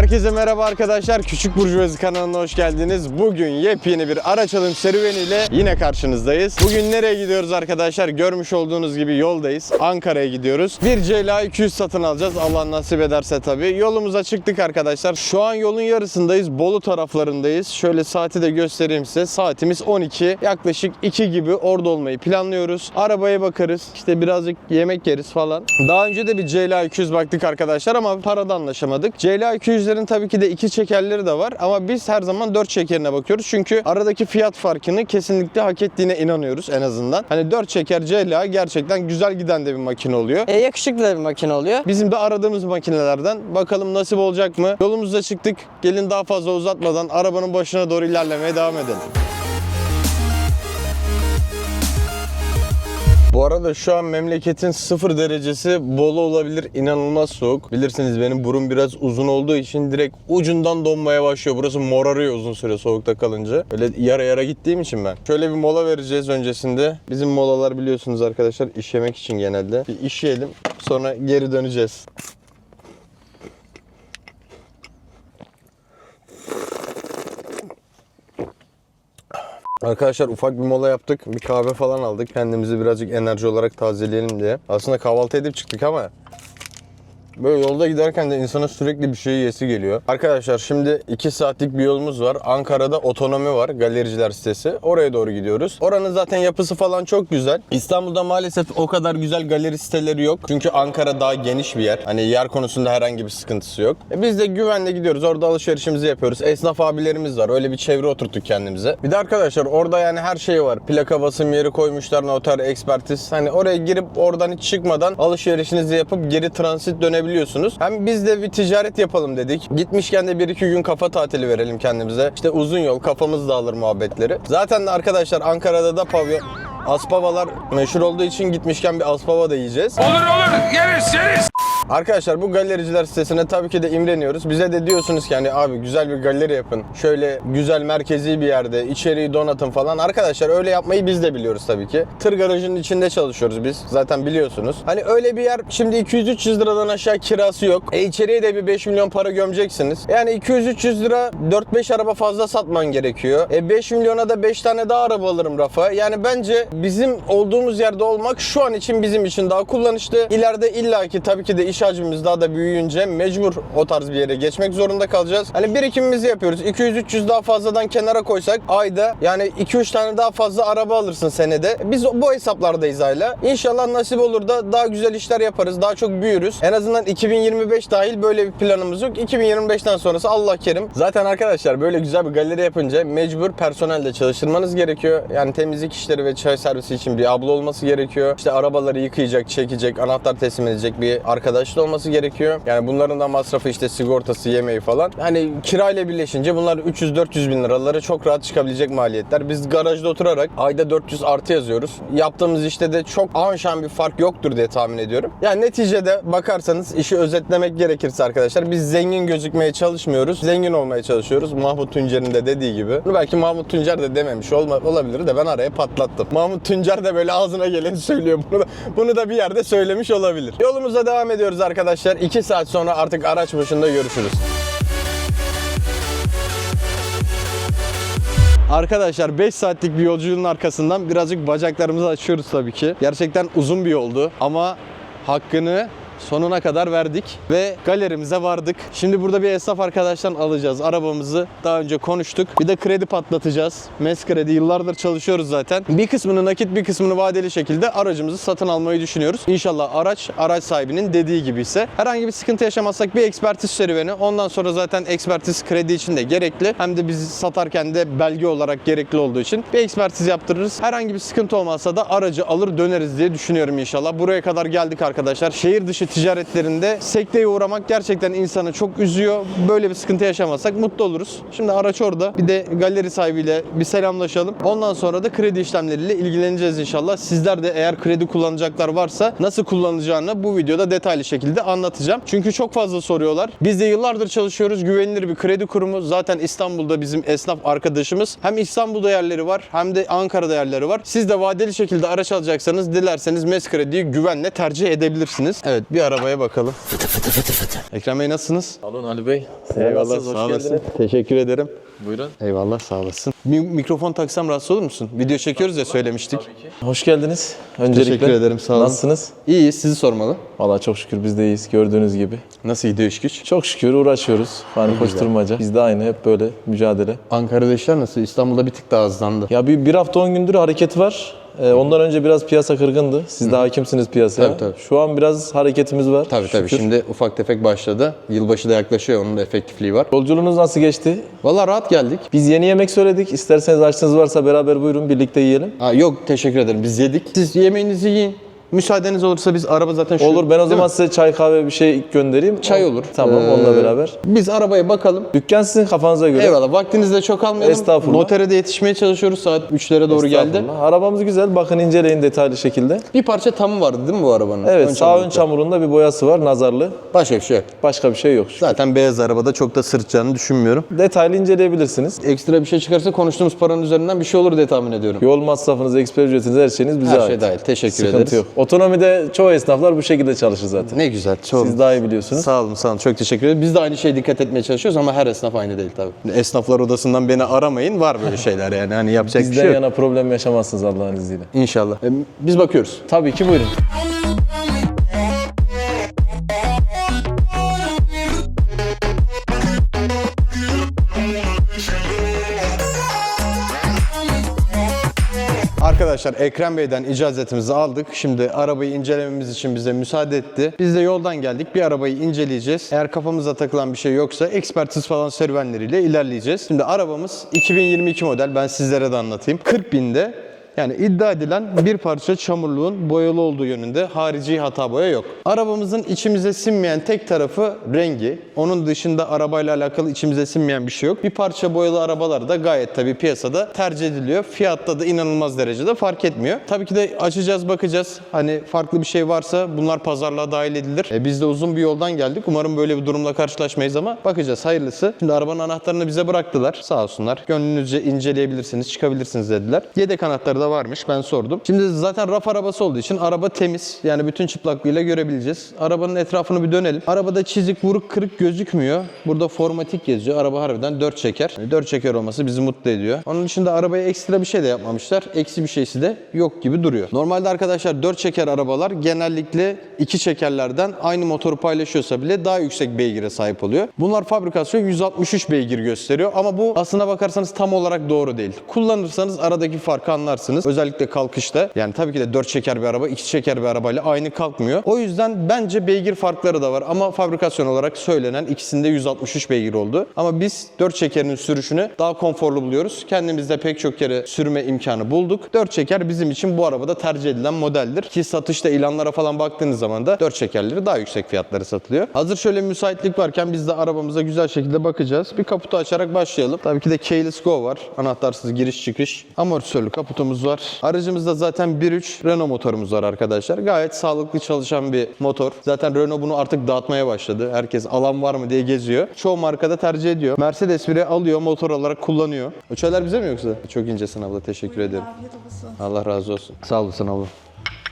Herkese merhaba arkadaşlar. Küçük Burjuvazi kanalına hoş geldiniz. Bugün yepyeni bir araç alım serüveniyle yine karşınızdayız. Bugün nereye gidiyoruz arkadaşlar? Görmüş olduğunuz gibi yoldayız. Ankara'ya gidiyoruz. Bir CLA 200 satın alacağız. Allah nasip ederse tabii. Yolumuza çıktık arkadaşlar. Şu an yolun yarısındayız. Bolu taraflarındayız. Şöyle saati de göstereyim size. Saatimiz 12. Yaklaşık 2 gibi orada olmayı planlıyoruz. Arabaya bakarız. İşte birazcık yemek yeriz falan. Daha önce de bir CLA 200 baktık arkadaşlar ama parada anlaşamadık. CLA 200'lerin tabii ki de iki çekerleri de var ama biz her zaman 4 çekerine bakıyoruz. Çünkü aradaki fiyat farkını kesinlikle hak ettiğine inanıyoruz en azından. Hani 4 çeker CLA gerçekten güzel giden de bir makine oluyor. E, yakışıklı da bir makine oluyor. Bizim de aradığımız makinelerden. Bakalım nasip olacak mı? Yolumuzda çıktık. Gelin daha fazla uzatmadan arabanın başına doğru ilerlemeye devam edelim. Bu arada şu an memleketin sıfır derecesi Bolu olabilir. İnanılmaz soğuk. Bilirsiniz benim burun biraz uzun olduğu için direkt ucundan donmaya başlıyor. Burası morarıyor uzun süre soğukta kalınca. Öyle yara yara gittiğim için ben. Şöyle bir mola vereceğiz öncesinde. Bizim molalar biliyorsunuz arkadaşlar iş yemek için genelde. Bir iş yiyelim sonra geri döneceğiz. Arkadaşlar ufak bir mola yaptık. Bir kahve falan aldık. Kendimizi birazcık enerji olarak tazeleyelim diye. Aslında kahvaltı edip çıktık ama Böyle yolda giderken de insana sürekli bir şey yesi geliyor. Arkadaşlar şimdi 2 saatlik bir yolumuz var. Ankara'da otonomi var. Galericiler sitesi. Oraya doğru gidiyoruz. Oranın zaten yapısı falan çok güzel. İstanbul'da maalesef o kadar güzel galeri siteleri yok. Çünkü Ankara daha geniş bir yer. Hani yer konusunda herhangi bir sıkıntısı yok. E biz de güvenle gidiyoruz. Orada alışverişimizi yapıyoruz. Esnaf abilerimiz var. Öyle bir çevre oturttuk kendimize. Bir de arkadaşlar orada yani her şey var. Plaka basım yeri koymuşlar. Noter, ekspertiz. Hani oraya girip oradan hiç çıkmadan alışverişinizi yapıp geri transit dönebiliyorsunuz. Hem biz de bir ticaret yapalım dedik. Gitmişken de bir iki gün kafa tatili verelim kendimize. İşte uzun yol kafamız dağılır muhabbetleri. Zaten arkadaşlar Ankara'da da pavyon Aspavalar meşhur olduğu için gitmişken bir Aspava da yiyeceğiz. Olur olur yeriz yeriz. Arkadaşlar bu galericiler sitesine tabii ki de imreniyoruz. Bize de diyorsunuz ki hani abi güzel bir galeri yapın. Şöyle güzel merkezi bir yerde içeriği donatın falan. Arkadaşlar öyle yapmayı biz de biliyoruz tabii ki. Tır garajının içinde çalışıyoruz biz. Zaten biliyorsunuz. Hani öyle bir yer şimdi 200-300 liradan aşağı kirası yok. E içeriye de bir 5 milyon para gömeceksiniz. Yani 200-300 lira 4-5 araba fazla satman gerekiyor. E 5 milyona da 5 tane daha araba alırım rafa. Yani bence bizim olduğumuz yerde olmak şu an için bizim için daha kullanışlı. İleride illaki tabii ki de iş hacmimiz daha da büyüyünce mecbur o tarz bir yere geçmek zorunda kalacağız. Hani birikimimizi yapıyoruz. 200-300 daha fazladan kenara koysak ayda yani 2-3 tane daha fazla araba alırsın senede. Biz bu hesaplardayız hala. İnşallah nasip olur da daha güzel işler yaparız. Daha çok büyürüz. En azından 2025 dahil böyle bir planımız yok. 2025'ten sonrası Allah kerim. Zaten arkadaşlar böyle güzel bir galeri yapınca mecbur personel de çalıştırmanız gerekiyor. Yani temizlik işleri ve çay servisi için bir abla olması gerekiyor. İşte arabaları yıkayacak, çekecek, anahtar teslim edecek bir arkadaş da olması gerekiyor. Yani bunların da masrafı işte sigortası, yemeği falan. Hani kirayla birleşince bunlar 300-400 bin liraları çok rahat çıkabilecek maliyetler. Biz garajda oturarak ayda 400 artı yazıyoruz. Yaptığımız işte de çok anşan bir fark yoktur diye tahmin ediyorum. Yani neticede bakarsanız işi özetlemek gerekirse arkadaşlar biz zengin gözükmeye çalışmıyoruz. Zengin olmaya çalışıyoruz. Mahmut Tuncer'in de dediği gibi. Bunu belki Mahmut Tuncer de dememiş olma, olabilir de ben araya patlattım. Mahmut Tuncer de böyle ağzına geleni söylüyor. Bunu da, bunu da bir yerde söylemiş olabilir. Yolumuza devam ediyoruz arkadaşlar. 2 saat sonra artık araç başında görüşürüz. Arkadaşlar 5 saatlik bir yolculuğun arkasından birazcık bacaklarımızı açıyoruz tabii ki. Gerçekten uzun bir yoldu ama hakkını sonuna kadar verdik ve galerimize vardık. Şimdi burada bir esnaf arkadaştan alacağız arabamızı. Daha önce konuştuk. Bir de kredi patlatacağız. MES kredi yıllardır çalışıyoruz zaten. Bir kısmını nakit bir kısmını vadeli şekilde aracımızı satın almayı düşünüyoruz. İnşallah araç araç sahibinin dediği gibi ise herhangi bir sıkıntı yaşamazsak bir ekspertiz serüveni. Ondan sonra zaten ekspertiz kredi için de gerekli. Hem de biz satarken de belge olarak gerekli olduğu için bir ekspertiz yaptırırız. Herhangi bir sıkıntı olmazsa da aracı alır döneriz diye düşünüyorum inşallah. Buraya kadar geldik arkadaşlar. Şehir dışı ticaretlerinde sekteye uğramak gerçekten insanı çok üzüyor. Böyle bir sıkıntı yaşamazsak mutlu oluruz. Şimdi araç orada. Bir de galeri sahibiyle bir selamlaşalım. Ondan sonra da kredi işlemleriyle ilgileneceğiz inşallah. Sizler de eğer kredi kullanacaklar varsa nasıl kullanacağını bu videoda detaylı şekilde anlatacağım. Çünkü çok fazla soruyorlar. Biz de yıllardır çalışıyoruz. Güvenilir bir kredi kurumu. Zaten İstanbul'da bizim esnaf arkadaşımız. Hem İstanbul'da yerleri var hem de Ankara'da yerleri var. Siz de vadeli şekilde araç alacaksanız dilerseniz MES krediyi güvenle tercih edebilirsiniz. Evet bir bir arabaya bakalım. Ekrem Bey nasılsınız? Alın Ali Bey. Eyvallah sağ olasın. Teşekkür ederim. Buyurun. Eyvallah sağ olasın. Mi- mikrofon taksam rahatsız olur musun? Video çekiyoruz ya söylemiştik. Hoş geldiniz. Öncelikle. Teşekkür ederim, sağ olun. Nasılsınız? İyi sizi sormalı. Valla çok şükür biz de iyiyiz gördüğünüz gibi. Nasıl gidiyor iş güç? Çok şükür uğraşıyoruz. Yani koşturmaca. Biz de aynı hep böyle mücadele. Ankara'da işler nasıl? İstanbul'da bir tık daha hızlandı. Ya bir, bir hafta 10 gündür hareket var. Ee, ondan önce biraz piyasa kırgındı. Siz de hakimsiniz piyasaya. Tabii, tabii. Şu an biraz hareketimiz var. Tabii tabii Şükür. şimdi ufak tefek başladı. Yılbaşı da yaklaşıyor onun da efektifliği var. Yolculuğunuz nasıl geçti? Valla rahat geldik. Biz yeni yemek söyledik. İsterseniz açtığınız varsa beraber buyurun birlikte yiyelim. Ha, yok teşekkür ederim biz yedik. Siz yemeğinizi yiyin. Müsaadeniz olursa biz araba zaten şu... Olur ben o zaman mi? size çay kahve bir şey göndereyim. Çay olur. Tamam Ee, onunla beraber. Biz arabaya bakalım. Dükkan sizin kafanıza göre. Eyvallah vaktinizi de çok almayalım. Estağfurullah. Notere de yetişmeye çalışıyoruz saat 3'lere doğru geldi. Arabamız güzel. Bakın inceleyin detaylı şekilde. Bir parça tamı vardı değil mi bu arabanın? Evet Ön sağ ön çamurunda bir boyası var nazarlı. Başka bir şey yok. Başka bir şey yok. Zaten beyaz arabada çok da sırtacağını düşünmüyorum. Detaylı inceleyebilirsiniz. Ekstra bir şey çıkarsa konuştuğumuz paranın üzerinden bir şey olur diye tahmin ediyorum. Yol masrafınız, eksper ücretiniz, her şeyiniz bize Her ait. şey dahil. Teşekkür Sıkıntı ederiz. yok. Otonomide çoğu esnaflar bu şekilde çalışır zaten. Ne güzel. Çok Siz daha iyi biliyorsunuz. Sağ olun, sağ olun. Çok teşekkür ederim. Biz de aynı şeye dikkat etmeye çalışıyoruz ama her esnaf aynı değil tabii. Esnaflar odasından beni aramayın. Var böyle şeyler yani. Hani yapacak bir Bizden şey yok. yana problem yaşamazsınız Allah'ın izniyle. İnşallah. E, Biz bakıyoruz. Tabii ki buyurun. Arkadaşlar Ekrem Bey'den icazetimizi aldık. Şimdi arabayı incelememiz için bize müsaade etti. Biz de yoldan geldik. Bir arabayı inceleyeceğiz. Eğer kafamıza takılan bir şey yoksa ekspertiz falan serüvenleriyle ilerleyeceğiz. Şimdi arabamız 2022 model. Ben sizlere de anlatayım. 40 binde yani iddia edilen bir parça çamurluğun boyalı olduğu yönünde harici hata boya yok. Arabamızın içimize sinmeyen tek tarafı rengi. Onun dışında arabayla alakalı içimize sinmeyen bir şey yok. Bir parça boyalı arabalar da gayet tabii piyasada tercih ediliyor. Fiyatta da inanılmaz derecede fark etmiyor. Tabii ki de açacağız bakacağız. Hani farklı bir şey varsa bunlar pazarlığa dahil edilir. E, biz de uzun bir yoldan geldik. Umarım böyle bir durumla karşılaşmayız ama bakacağız hayırlısı. Şimdi arabanın anahtarını bize bıraktılar. Sağ olsunlar. Gönlünüzce inceleyebilirsiniz, çıkabilirsiniz dediler. Yedek anahtarı da varmış. Ben sordum. Şimdi zaten raf arabası olduğu için araba temiz. Yani bütün çıplaklığıyla görebileceğiz. Arabanın etrafını bir dönelim. Arabada çizik, vuruk, kırık gözükmüyor. Burada formatik yazıyor. Araba harbiden 4 çeker. 4 çeker olması bizi mutlu ediyor. Onun dışında arabaya ekstra bir şey de yapmamışlar. Eksi bir şeysi de yok gibi duruyor. Normalde arkadaşlar 4 çeker arabalar genellikle 2 çekerlerden aynı motoru paylaşıyorsa bile daha yüksek beygire sahip oluyor. Bunlar fabrikasyon 163 beygir gösteriyor ama bu aslına bakarsanız tam olarak doğru değil. Kullanırsanız aradaki farkı anlarsınız. Özellikle kalkışta. Yani tabii ki de 4 çeker bir araba 2 çeker bir arabayla aynı kalkmıyor. O yüzden bence beygir farkları da var ama fabrikasyon olarak söylenen ikisinde 163 beygir oldu. Ama biz 4 çekerin sürüşünü daha konforlu buluyoruz. Kendimizde pek çok kere sürme imkanı bulduk. 4 çeker bizim için bu arabada tercih edilen modeldir. Ki satışta ilanlara falan baktığınız zaman da 4 çekerleri daha yüksek fiyatlara satılıyor. Hazır şöyle müsaitlik varken biz de arabamıza güzel şekilde bakacağız. Bir kaputu açarak başlayalım. Tabii ki de keyless go var. Anahtarsız giriş çıkış. Amortisörlü kaputumuz var. Aracımızda zaten 1.3 Renault motorumuz var arkadaşlar. Gayet sağlıklı çalışan bir motor. Zaten Renault bunu artık dağıtmaya başladı. Herkes alan var mı diye geziyor. Çoğu markada tercih ediyor. Mercedes bile alıyor motor olarak kullanıyor. Çaylar bize mi yoksa? Çok incesin abla teşekkür ederim. Allah razı olsun. Sağ olasın abla.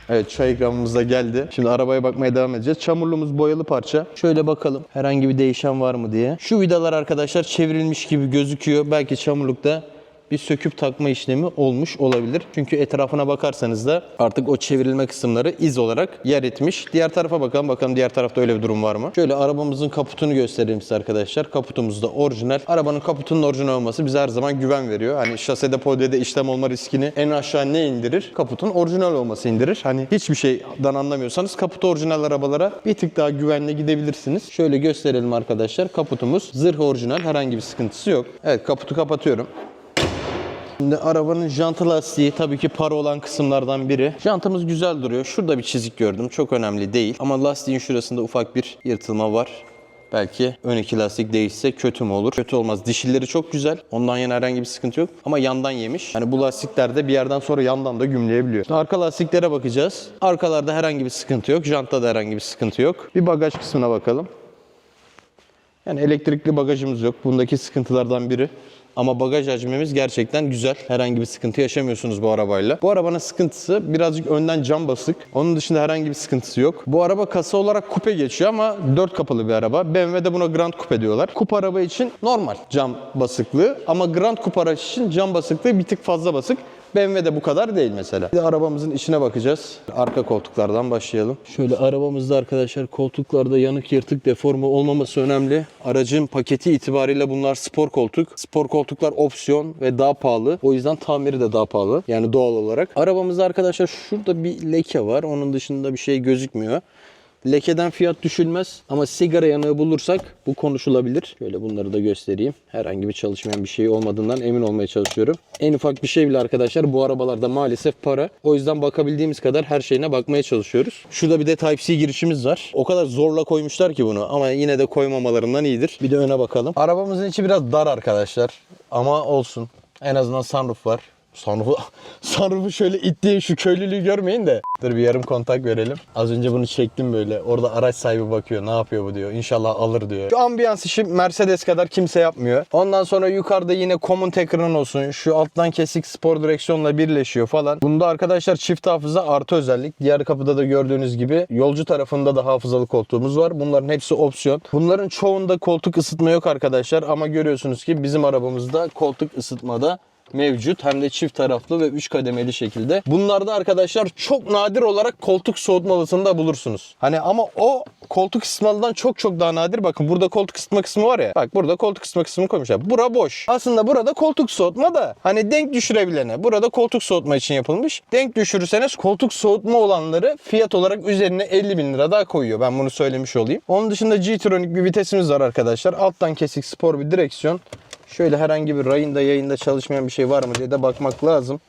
Evet çay ikramımız da geldi. Şimdi arabaya bakmaya devam edeceğiz. Çamurluğumuz boyalı parça. Şöyle bakalım herhangi bir değişen var mı diye. Şu vidalar arkadaşlar çevrilmiş gibi gözüküyor. Belki çamurlukta bir söküp takma işlemi olmuş olabilir. Çünkü etrafına bakarsanız da artık o çevrilme kısımları iz olarak yer etmiş. Diğer tarafa bakalım. Bakalım diğer tarafta öyle bir durum var mı? Şöyle arabamızın kaputunu göstereyim size arkadaşlar. Kaputumuz da orijinal. Arabanın kaputunun orijinal olması bize her zaman güven veriyor. Hani şasede podyede işlem olma riskini en aşağı ne indirir? Kaputun orijinal olması indirir. Hani hiçbir şeyden anlamıyorsanız kaput orijinal arabalara bir tık daha güvenle gidebilirsiniz. Şöyle gösterelim arkadaşlar. Kaputumuz zırh orijinal. Herhangi bir sıkıntısı yok. Evet kaputu kapatıyorum. Şimdi arabanın janta lastiği tabii ki para olan kısımlardan biri. Jantımız güzel duruyor. Şurada bir çizik gördüm. Çok önemli değil. Ama lastiğin şurasında ufak bir yırtılma var. Belki ön iki lastik değişse kötü mü olur? Kötü olmaz. Dişilleri çok güzel. Ondan yana herhangi bir sıkıntı yok. Ama yandan yemiş. Hani bu lastikler de bir yerden sonra yandan da gümleyebiliyor. Şimdi arka lastiklere bakacağız. Arkalarda herhangi bir sıkıntı yok. Jantta da herhangi bir sıkıntı yok. Bir bagaj kısmına bakalım. Yani elektrikli bagajımız yok. Bundaki sıkıntılardan biri. Ama bagaj hacmimiz gerçekten güzel. Herhangi bir sıkıntı yaşamıyorsunuz bu arabayla. Bu arabanın sıkıntısı birazcık önden cam basık. Onun dışında herhangi bir sıkıntısı yok. Bu araba kasa olarak kupe geçiyor ama 4 kapılı bir araba. BMW'de buna Grand Coupe diyorlar. Kupe araba için normal cam basıklığı ama Grand Coupe araç için cam basıklığı bir tık fazla basık. BMW'de bu kadar değil mesela. Bir de arabamızın içine bakacağız. Arka koltuklardan başlayalım. Şöyle arabamızda arkadaşlar koltuklarda yanık yırtık deforme olmaması önemli. Aracın paketi itibariyle bunlar spor koltuk. Spor koltuklar opsiyon ve daha pahalı. O yüzden tamiri de daha pahalı. Yani doğal olarak. Arabamızda arkadaşlar şurada bir leke var. Onun dışında bir şey gözükmüyor. Lekeden fiyat düşülmez ama sigara yanığı bulursak bu konuşulabilir. Şöyle bunları da göstereyim. Herhangi bir çalışmayan bir şey olmadığından emin olmaya çalışıyorum. En ufak bir şey bile arkadaşlar bu arabalarda maalesef para. O yüzden bakabildiğimiz kadar her şeyine bakmaya çalışıyoruz. Şurada bir de Type-C girişimiz var. O kadar zorla koymuşlar ki bunu ama yine de koymamalarından iyidir. Bir de öne bakalım. Arabamızın içi biraz dar arkadaşlar ama olsun. En azından sunroof var. Sunroof'u, sunroof'u şöyle ittiğim şu köylülüğü görmeyin de. Dur bir yarım kontak verelim. Az önce bunu çektim böyle. Orada araç sahibi bakıyor. Ne yapıyor bu diyor. İnşallah alır diyor. Şu ambiyans işi Mercedes kadar kimse yapmıyor. Ondan sonra yukarıda yine common ekran olsun. Şu alttan kesik spor direksiyonla birleşiyor falan. Bunda arkadaşlar çift hafıza artı özellik. Diğer kapıda da gördüğünüz gibi yolcu tarafında da hafızalı koltuğumuz var. Bunların hepsi opsiyon. Bunların çoğunda koltuk ısıtma yok arkadaşlar. Ama görüyorsunuz ki bizim arabamızda koltuk ısıtmada mevcut. Hem de çift taraflı ve 3 kademeli şekilde. Bunlarda arkadaşlar çok nadir olarak koltuk soğutmalısını da bulursunuz. Hani ama o koltuk ısıtmalıdan çok çok daha nadir. Bakın burada koltuk ısıtma kısmı var ya. Bak burada koltuk ısıtma kısmını koymuşlar. Bura boş. Aslında burada koltuk soğutma da hani denk düşürebilene. Burada koltuk soğutma için yapılmış. Denk düşürürseniz koltuk soğutma olanları fiyat olarak üzerine 50 bin lira daha koyuyor. Ben bunu söylemiş olayım. Onun dışında G-Tronic bir vitesimiz var arkadaşlar. Alttan kesik spor bir direksiyon. Şöyle herhangi bir rayında yayında çalışmayan bir şey var mı diye de bakmak lazım.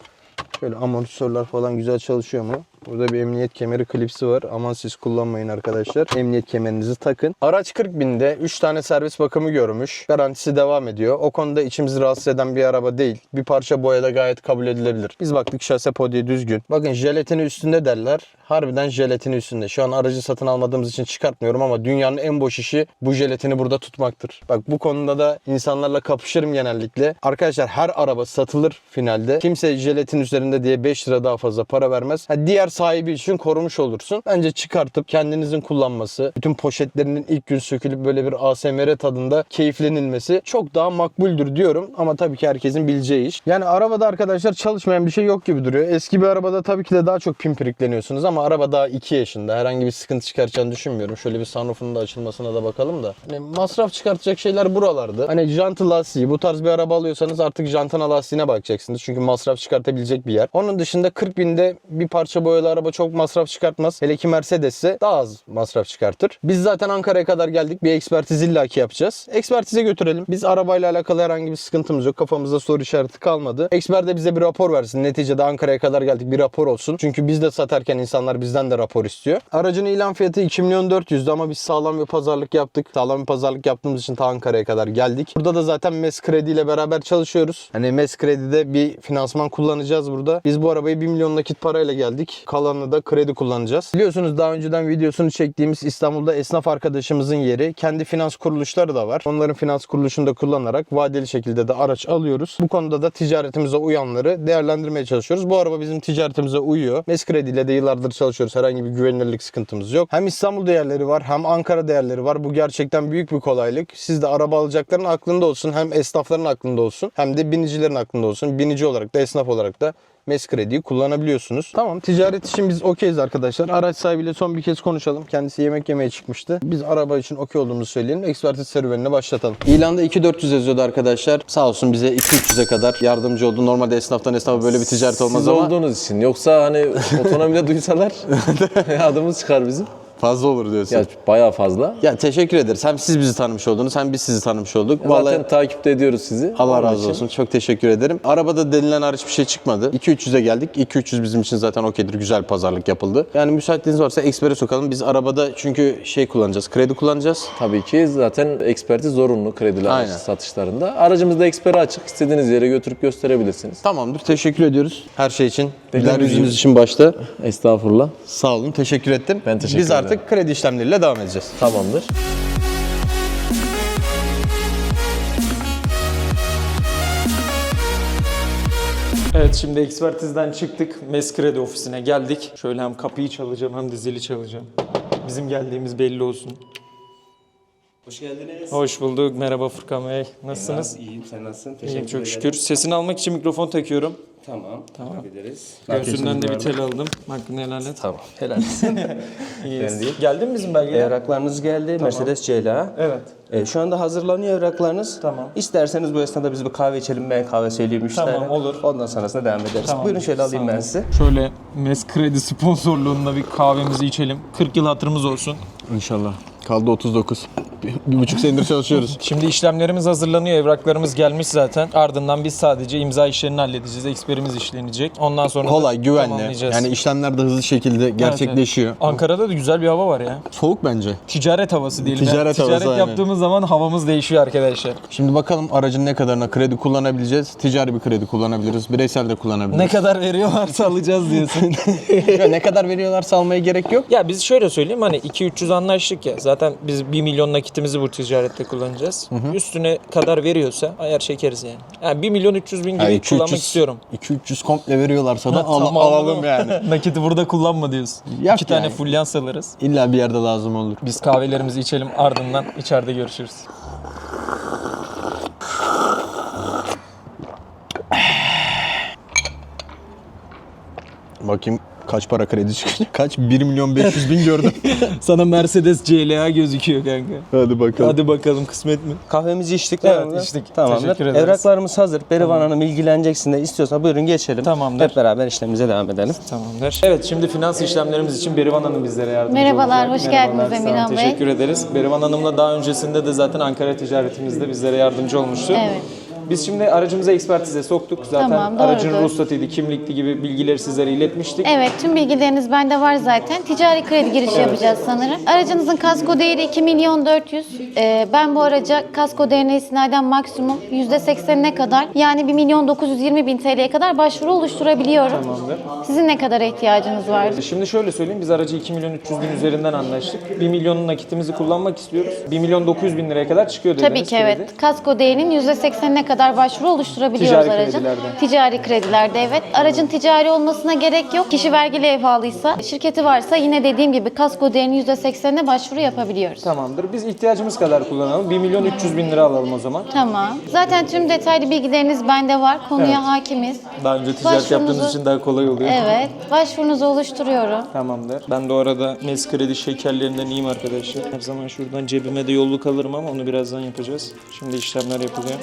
Şöyle amortisörler falan güzel çalışıyor mu? Burada bir emniyet kemeri klipsi var. Aman siz kullanmayın arkadaşlar. Emniyet kemerinizi takın. Araç 40 binde 3 tane servis bakımı görmüş. Garantisi devam ediyor. O konuda içimizi rahatsız eden bir araba değil. Bir parça boyada gayet kabul edilebilir. Biz baktık şase podi düzgün. Bakın jelatini üstünde derler. Harbiden jelatini üstünde. Şu an aracı satın almadığımız için çıkartmıyorum ama dünyanın en boş işi bu jelatini burada tutmaktır. Bak bu konuda da insanlarla kapışırım genellikle. Arkadaşlar her araba satılır finalde. Kimse jelatin üzerinde diye 5 lira daha fazla para vermez. Ha, diğer sahibi için korumuş olursun. Bence çıkartıp kendinizin kullanması, bütün poşetlerinin ilk gün sökülüp böyle bir ASMR tadında keyiflenilmesi çok daha makbuldür diyorum. Ama tabii ki herkesin bileceği iş. Yani arabada arkadaşlar çalışmayan bir şey yok gibi duruyor. Eski bir arabada tabii ki de daha çok pimpirikleniyorsunuz ama araba daha 2 yaşında. Herhangi bir sıkıntı çıkaracağını düşünmüyorum. Şöyle bir sunroof'un da açılmasına da bakalım da. Hani masraf çıkartacak şeyler buralardı. Hani jantı lastiği bu tarz bir araba alıyorsanız artık jantına lastiğine bakacaksınız. Çünkü masraf çıkartabilecek bir yer. Onun dışında 40 binde bir parça boyalı araba çok masraf çıkartmaz. Hele ki Mercedes ise daha az masraf çıkartır. Biz zaten Ankara'ya kadar geldik. Bir ekspertiz illaki yapacağız. Ekspertize götürelim. Biz arabayla alakalı herhangi bir sıkıntımız yok. Kafamızda soru işareti kalmadı. Eksper de bize bir rapor versin. Neticede Ankara'ya kadar geldik bir rapor olsun. Çünkü biz de satarken insanlar bizden de rapor istiyor. Aracın ilan fiyatı 2 milyon 400'dü ama biz sağlam bir pazarlık yaptık. Sağlam bir pazarlık yaptığımız için ta Ankara'ya kadar geldik. Burada da zaten MES Kredi ile beraber çalışıyoruz. Hani MES Kredi'de bir finansman kullanacağız burada. Biz bu arabayı 1 milyon nakit parayla geldik. Kalanını da kredi kullanacağız. Biliyorsunuz daha önceden videosunu çektiğimiz İstanbul'da esnaf arkadaşımızın yeri. Kendi finans kuruluşları da var. Onların finans kuruluşunu da kullanarak vadeli şekilde de araç alıyoruz. Bu konuda da ticaretimize uyanları değerlendirmeye çalışıyoruz. Bu araba bizim ticaretimize uyuyor. MES Kredi ile de yıllardır çalışıyoruz. Herhangi bir güvenilirlik sıkıntımız yok. Hem İstanbul değerleri var hem Ankara değerleri var. Bu gerçekten büyük bir kolaylık. Siz de araba alacakların aklında olsun. Hem esnafların aklında olsun hem de binicilerin aklında olsun. Binici olarak da esnaf olarak da MES krediyi kullanabiliyorsunuz. Tamam ticaret için biz okeyiz arkadaşlar. Araç sahibiyle son bir kez konuşalım. Kendisi yemek yemeye çıkmıştı. Biz araba için okey olduğumuzu söyleyelim. Ekspertiz serüvenine başlatalım. İlanda 2400 yazıyordu arkadaşlar. Sağ olsun bize 2-300'e kadar yardımcı oldu. Normalde esnaftan esnafa böyle bir ticaret olmaz Siz ama olduğunuz için. Yoksa hani otonomide duysalar adımız çıkar bizim. Fazla olur diyorsun. Ya Ya, bayağı fazla. teşekkür ederiz. Hem siz bizi tanımış oldunuz hem biz sizi tanımış olduk. Zaten takipte ediyoruz sizi. Allah Onun razı için. olsun. Çok teşekkür ederim. Arabada denilen hariç bir şey çıkmadı. 2-300'e geldik. 2-300 bizim için zaten okeydir. Güzel pazarlık yapıldı. Yani müsaitliğiniz varsa ekspere sokalım. Biz arabada çünkü şey kullanacağız. Kredi kullanacağız. Tabii ki zaten ekspertiz zorunlu krediler Aynen. satışlarında. Aracımızda eksperi açık. İstediğiniz yere götürüp gösterebilirsiniz. Tamamdır. Teşekkür ediyoruz her şey için. Güler yüzünüz için başta. Estağfurullah. Sağ olun. Teşekkür ettim. Ben teşekkür Biz artık artık kredi işlemleriyle devam edeceğiz. Tamamdır. Evet şimdi ekspertizden çıktık. Meskredi ofisine geldik. Şöyle hem kapıyı çalacağım hem de zili çalacağım. Bizim geldiğimiz belli olsun. Hoş geldiniz. Hoş bulduk. Merhaba Furkan Bey. Nasılsınız? İyiyim, sen nasılsın? Teşekkür İyiyim çok ederim. şükür. Sesini almak için mikrofon takıyorum. Tamam, tamam. Bakabiliriz. Göğsünden de bir tel aldım. Hakkını helal et. Tamam, helal İyiyiz. Geldi mi bizim belgeler? Evraklarınız geldi, Mercedes CLA. Evet. E, şu anda hazırlanıyor evraklarınız. Tamam. İsterseniz bu esnada biz bir kahve içelim, ben kahve söyleyeyim üç Tamam, olur. Ondan sonrasında devam ederiz. Tamam. Buyurun şöyle alayım Sağ ben ol. sizi. Şöyle Meskredi sponsorluğunda bir kahvemizi içelim. 40 yıl hatırımız olsun. İnşallah. Kaldı 39. Bir, bir buçuk senedir çalışıyoruz. Şimdi işlemlerimiz hazırlanıyor, evraklarımız gelmiş zaten. Ardından biz sadece imza işlerini halledeceğiz, eksperimiz işlenecek. Ondan sonra da Kolay, güvenli. tamamlayacağız. Yani işlemler de hızlı şekilde gerçekleşiyor. Ankara'da da güzel bir hava var ya. Soğuk bence. Ticaret havası diyelim. Ticaret Yani havası, Ticaret aynen. yaptığımız zaman havamız değişiyor arkadaşlar. Şimdi bakalım aracın ne kadarına kredi kullanabileceğiz. Ticari bir kredi kullanabiliriz. Bireysel de kullanabiliriz. Ne kadar veriyorlarsa alacağız diyorsun. Ya ne kadar veriyorlarsa almaya gerek yok. ya biz şöyle söyleyeyim hani 2-300 anlaştık ya. Zaten biz 1 milyon nakitimizi bu ticarette kullanacağız. Üstüne kadar veriyorsa ayar çekeriz yani. Yani 1 milyon 300 bin gibi Yani kullanmak istiyorum. 2-300 komple veriyorlarsa da al- Tamam, alalım yani. Nakiti burada kullanma diyorsun. Yok İki tane yani. full alırız. İlla bir yerde lazım olur. Biz kahvelerimizi içelim ardından içeride görüşürüz. Bakayım kaç para kredi çıkacak? Kaç? 1 milyon 500 bin gördüm. Sana Mercedes CLA gözüküyor kanka. Hadi bakalım. Hadi bakalım kısmet mi? Kahvemizi içtik. Evet, tamamdır. içtik. Tamamdır. Teşekkür ederiz. Evraklarımız hazır. Berivan Hanım ilgileneceksin de istiyorsan buyurun geçelim. Tamamdır. Hep beraber işlemimize devam edelim. Tamamdır. Evet şimdi finans işlemlerimiz için Berivan Hanım bizlere yardımcı Merhabalar, olacak. hoş geldiniz Emirhan Bey. Teşekkür ederiz. Berivan Hanım'la daha öncesinde de zaten Ankara ticaretimizde bizlere yardımcı olmuştu. Evet. Biz şimdi aracımıza ekspertize soktuk. Zaten Tamam, aracın doğrudur. ruhsatıydı, kimlikli gibi bilgileri sizlere iletmiştik. Evet, tüm bilgileriniz bende var zaten. Ticari kredi girişi yapacağız sanırım. Aracınızın kasko değeri 2 milyon 400. Ee, ben bu araca kasko değerine istinaden maksimum %80'ine kadar yani 1 milyon 920 bin TL'ye kadar başvuru oluşturabiliyorum. Tamamdır. Sizin ne kadar ihtiyacınız vardı? Şimdi şöyle söyleyeyim biz aracı 2 milyon 300 bin üzerinden anlaştık. 1 milyonun nakitimizi kullanmak istiyoruz. 1 milyon 900 bin liraya kadar çıkıyor dediniz Tabii ki kredi. evet. Kasko değerinin %80'ine kadar başvuru oluşturabiliyoruz Ticari aracın. kredilerde. Ticari kredilerde evet. Aracın ticari olmasına gerek yok. Kişi vergi levhalıysa, şirketi varsa yine dediğim gibi kasko değerinin %80'ine başvuru yapabiliyoruz. Tamamdır. Biz ihtiyacımız kadar kullanalım. 1 milyon 300 bin lira alalım o zaman. Tamam. Zaten tüm detaylı bilgileriniz bende var. Konuya Evet. hakimiz. Daha önce ticaret Başvurunuzu- yaptığınız için daha kolay oluyor. Evet. Başvurunuzu oluşturuyorum. Tamamdır. Ben de o arada mes kredi şekerlerinden iyiyim arkadaşlar. Her zaman şuradan cebime de yolluk alırım ama onu birazdan yapacağız. Şimdi işlemler yapılıyor.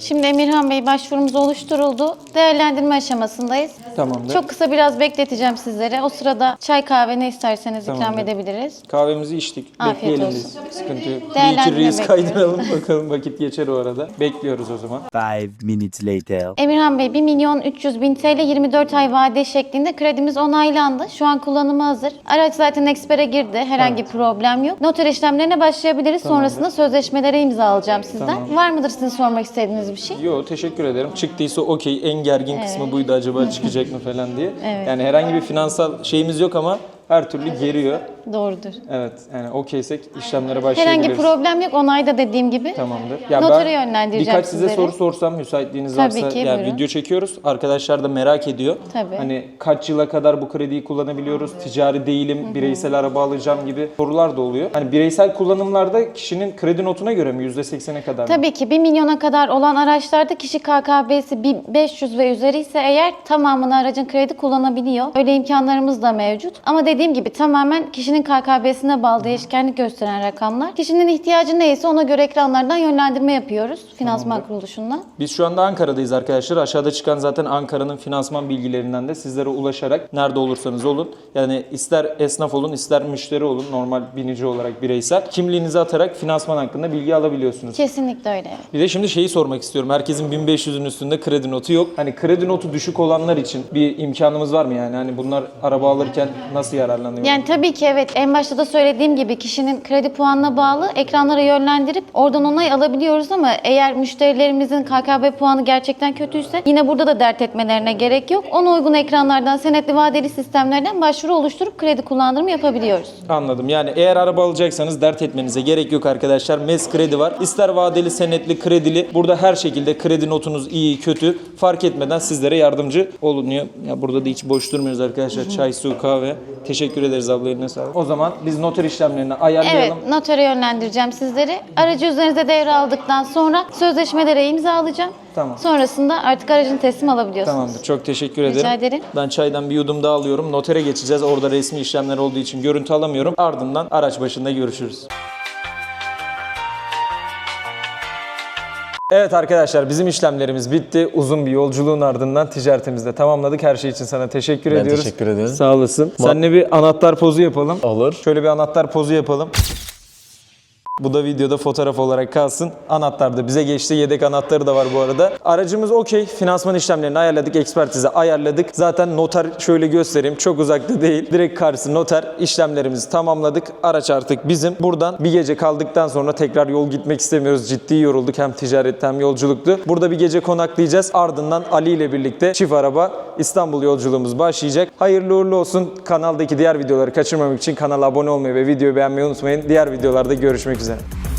Şimdi Emirhan Bey başvurumuz oluşturuldu. Değerlendirme aşamasındayız. Tamamdır. Çok kısa biraz bekleteceğim sizlere. O sırada çay kahve ne isterseniz ikram Tamamdır. edebiliriz. Kahvemizi içtik. Afiyet Bekleyelim olsun. biz. Sıkıntı yok. Bir iki Değerlendirme reis kaydıralım bakalım vakit geçer o arada. Bekliyoruz o zaman. Five minutes later. Emirhan Bey 1 milyon 300 bin TL 24 ay vade şeklinde kredimiz onaylandı. Şu an kullanıma hazır. Araç zaten ekspere girdi. Herhangi bir problem yok. Noter işlemlerine başlayabiliriz. Sonrasında sözleşmelere imza alacağım sizden. Var mıdır sizin sormak istediğiniz bir şey? Yo teşekkür ederim. Çıktıysa okey. En gergin kısmı buydu acaba çıkacak mı falan diye. Evet. Yani herhangi bir finansal şeyimiz yok ama her türlü geriyor. Doğrudur. Evet yani okeysek işlemlere Herhangi başlayabiliriz. problem yok. Onayda dediğim gibi. Tamamdır. Notere yönlendireceğim Birkaç size sizleri. soru sorsam müsaitliğiniz Tabii varsa. ki, yani buyurun. video çekiyoruz. Arkadaşlar da merak ediyor. Tabii. Hani kaç yıla kadar bu krediyi kullanabiliyoruz? Ticari değilim, bireysel araba alacağım gibi sorular da oluyor. Hani bireysel kullanımlarda kişinin kredi notuna göre mi %80'e kadar mı? Tabii ki 1 milyona kadar olan araçlarda kişi KKB'si 500 ve üzeri ise eğer tamamını aracın kredi kullanabiliyor. Öyle imkanlarımız da mevcut. Ama dediğim gibi tamamen kişinin KKB'sine bağlı değişkenlik gösteren rakamlar. Kişinin ihtiyacı neyse ona göre ekranlardan yönlendirme yapıyoruz finansman kuruluşundan. Biz şu anda Ankara'dayız arkadaşlar. Aşağıda çıkan zaten Ankara'nın finansman bilgilerinden de sizlere ulaşarak nerede olursanız olun. Yani ister esnaf olun ister müşteri olun normal binici olarak bireysel. Kimliğinizi atarak finansman hakkında bilgi alabiliyorsunuz. Kesinlikle öyle. Bir de şimdi şeyi sormak istiyorum. Herkesin 1500'ün üstünde kredi notu yok. Hani kredi notu düşük olanlar için bir imkanımız var mı yani? Hani bunlar araba alırken nasıl yararlanıyor? Yani tabii ki evet Evet en başta da söylediğim gibi kişinin kredi puanına bağlı ekranlara yönlendirip oradan onay alabiliyoruz ama eğer müşterilerimizin KKB puanı gerçekten kötüyse yine burada da dert etmelerine gerek yok. Ona uygun ekranlardan senetli vadeli sistemlerden başvuru oluşturup kredi kullandırımı yapabiliyoruz. Anladım. Yani eğer araba alacaksanız dert etmenize gerek yok arkadaşlar. MES kredi var. İster vadeli, senetli, kredili. Burada her şekilde kredi notunuz iyi, kötü fark etmeden sizlere yardımcı olunuyor. Ya burada da hiç boş durmuyoruz arkadaşlar. Çay, su, kahve. Teşekkür ederiz abla eline sağlık. O zaman biz noter işlemlerini Evet, ayarlayalım. notere yönlendireceğim sizleri. Aracı üzerinize devraldıktan sonra sözleşmelere imzalayacağım. Tamam. Sonrasında artık aracın teslim alabiliyorsunuz. Tamamdır. Çok teşekkür Rica ederim. ederim. Ben çaydan bir yudum daha alıyorum. Notere geçeceğiz. Orada resmi işlemler olduğu için görüntü alamıyorum. Ardından araç başında görüşürüz. Evet arkadaşlar bizim işlemlerimiz bitti. Uzun bir yolculuğun ardından ticaretimizi de tamamladık. Her şey için sana teşekkür Ben ediyoruz. teşekkür ederim. Sağ olasın. Seninle bir anahtar pozu yapalım. Olur. Şöyle bir anahtar pozu yapalım. Bu da videoda fotoğraf olarak kalsın. Anahtar da bize geçti. Yedek anahtarı da var bu arada. Aracımız okey. Finansman işlemlerini ayarladık. Ekspertize ayarladık. Zaten noter şöyle göstereyim. Çok uzakta değil. Direkt karşısı noter. İşlemlerimizi tamamladık. Araç artık bizim. Buradan bir gece kaldıktan sonra tekrar yol gitmek istemiyoruz. Ciddi yorulduk. Hem ticarette hem yolculuktu. Burada bir gece konaklayacağız. Ardından Ali ile birlikte çift araba İstanbul yolculuğumuz başlayacak. Hayırlı uğurlu olsun. Kanaldaki diğer videoları kaçırmamak için kanala abone olmayı ve videoyu beğenmeyi unutmayın. Diğer videolarda görüşmek üzere. fizeram.